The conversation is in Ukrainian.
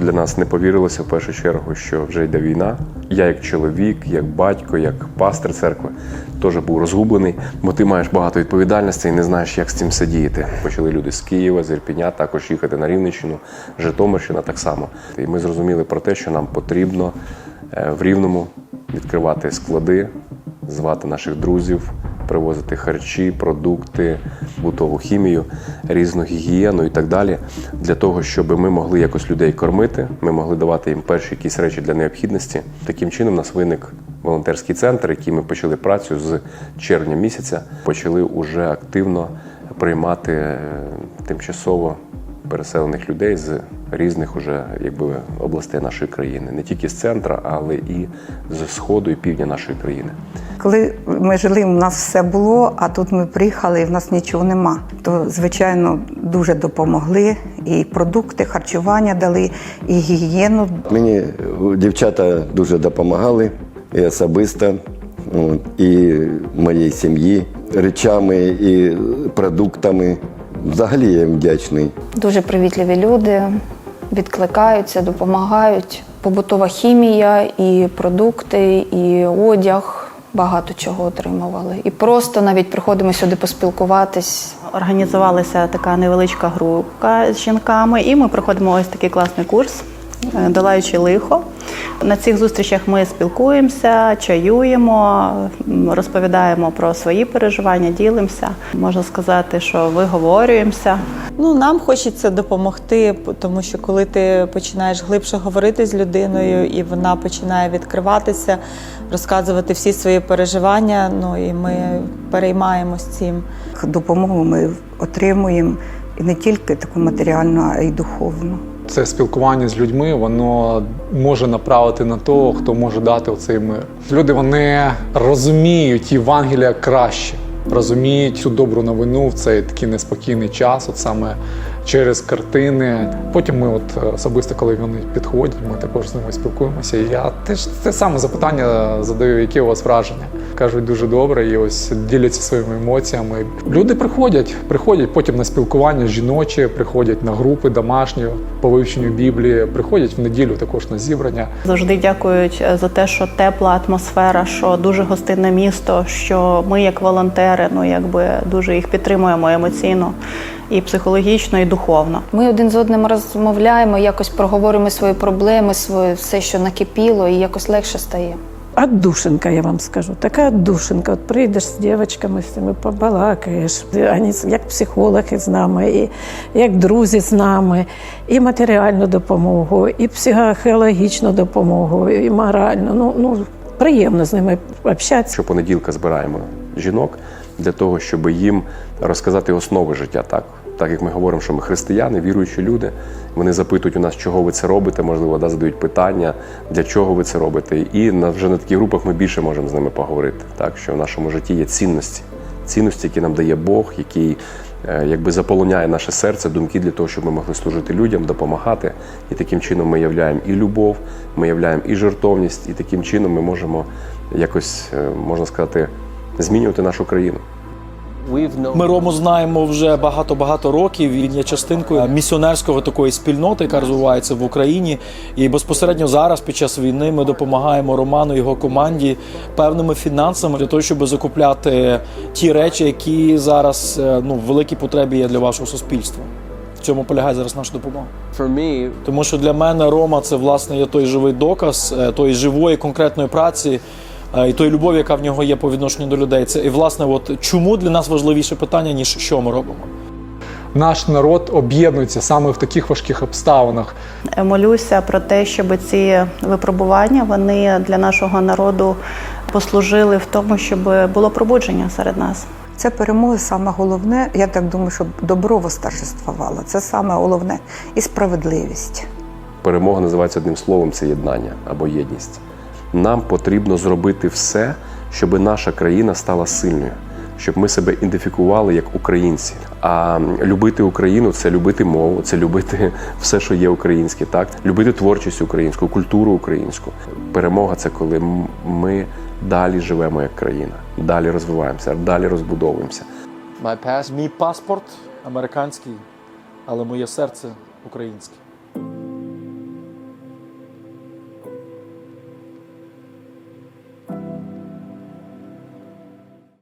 Для нас не повірилося в першу чергу, що вже йде війна. Я, як чоловік, як батько, як пастир церкви, теж був розгублений, бо ти маєш багато відповідальності і не знаєш, як з цим все діяти. Почали люди з Києва, з Ірпіня, також їхати на Рівненщину, Житомирщина так само. І ми зрозуміли про те, що нам потрібно е, в Рівному відкривати склади, звати наших друзів, привозити харчі, продукти, бутову хімію, різну гігієну і так далі, для того, щоб ми могли якось людей кормити, ми могли давати їм перші якісь речі для необхідності. Таким чином, у нас виник волонтерський центр, який ми почали працю з червня місяця. Почали уже активно приймати е, тимчасово переселених людей з різних уже якби областей нашої країни, не тільки з центра, але і з сходу і півдня нашої країни. Коли ми жили, у нас все було, а тут ми приїхали і в нас нічого нема. То, звичайно, дуже допомогли. І продукти, харчування дали, і гігієну. Мені дівчата дуже допомагали і особисто, от, і моїй сім'ї речами, і продуктами. Взагалі я їм вдячний. Дуже привітливі люди, відкликаються, допомагають. Побутова хімія, і продукти, і одяг. Багато чого отримували. І просто навіть приходимо сюди поспілкуватись. Організувалася така невеличка група з жінками, і ми проходимо ось такий класний курс Долаючи лихо. На цих зустрічах ми спілкуємося, чаюємо, розповідаємо про свої переживання, ділимося. Можна сказати, що виговорюємося. Ну, нам хочеться допомогти, тому що коли ти починаєш глибше говорити з людиною, і вона починає відкриватися, розказувати всі свої переживання. Ну і ми переймаємось цим. Допомогу ми отримуємо і не тільки таку матеріальну, а й духовну. Це спілкування з людьми, воно може направити на того, хто може дати оцей мир. Люди вони розуміють Євангелія краще, розуміють цю добру новину в цей такий неспокійний час, от саме через картини. Потім ми, от особисто, коли вони підходять, ми також з ними спілкуємося. І я теж те саме запитання задаю, які у вас враження. Кажуть дуже добре, і ось діляться своїми емоціями. Люди приходять, приходять потім на спілкування жіночі, приходять на групи домашні по вивченню Біблії, приходять в неділю також на зібрання. Завжди дякують е, за те, що тепла атмосфера, що дуже гостинне місто, що ми, як волонтери, ну якби дуже їх підтримуємо емоційно і психологічно, і духовно. Ми один з одним розмовляємо, якось проговоримо свої проблеми, своє все, що накипіло, і якось легше стає. Отдушинка, я вам скажу. Така отдушинка. От прийдеш з дівчатками, з цими побалакаєш. Вони як психологи з нами, і як друзі з нами, і матеріальну допомогу, і психологічну допомогу, і моральну. Ну, ну приємно з ними общатися. Щопонеділка збираємо жінок для того, щоб їм розказати основи життя. Так, так як ми говоримо, що ми християни, віруючі люди. Вони запитують у нас, чого ви це робите, можливо, да, задають питання, для чого ви це робите. І на вже на таких групах ми більше можемо з ними поговорити. Так, що в нашому житті є цінності, цінності, які нам дає Бог, який е, якби заполоняє наше серце, думки для того, щоб ми могли служити людям, допомагати. І таким чином ми являємо і любов, ми являємо і жертовність, і таким чином ми можемо якось, е, можна сказати, змінювати нашу країну. Ми Рому знаємо вже багато-багато років. Він є частинкою місіонерського такої спільноти, яка розвивається в Україні. І безпосередньо зараз, під час війни, ми допомагаємо Роману і його команді певними фінансами для того, щоб закупляти ті речі, які зараз е, ну в великій потребі є для вашого суспільства. В цьому полягає зараз наша допомога. Тому що для мене Рома це власне є той живий доказ е, тої живої конкретної праці і тої любові, яка в нього є по відношенню до людей. Це і власне, от чому для нас важливіше питання, ніж що ми робимо. Наш народ об'єднується саме в таких важких обставинах. Е, Молюся про те, щоб ці випробування вони для нашого народу послужили в тому, щоб було пробудження серед нас. Це перемоги саме головне. Я так думаю, щоб добро восторжествувало. Це саме головне і справедливість. Перемога називається одним словом це єднання або єдність. Нам потрібно зробити все, щоб наша країна стала сильною, щоб ми себе ідентифікували як українці. А любити Україну це любити мову, це любити все, що є українське, так любити творчість українську, культуру українську. Перемога це коли ми далі живемо як країна, далі розвиваємося, далі розбудовуємося. Мій паспорт американський, але моє серце українське.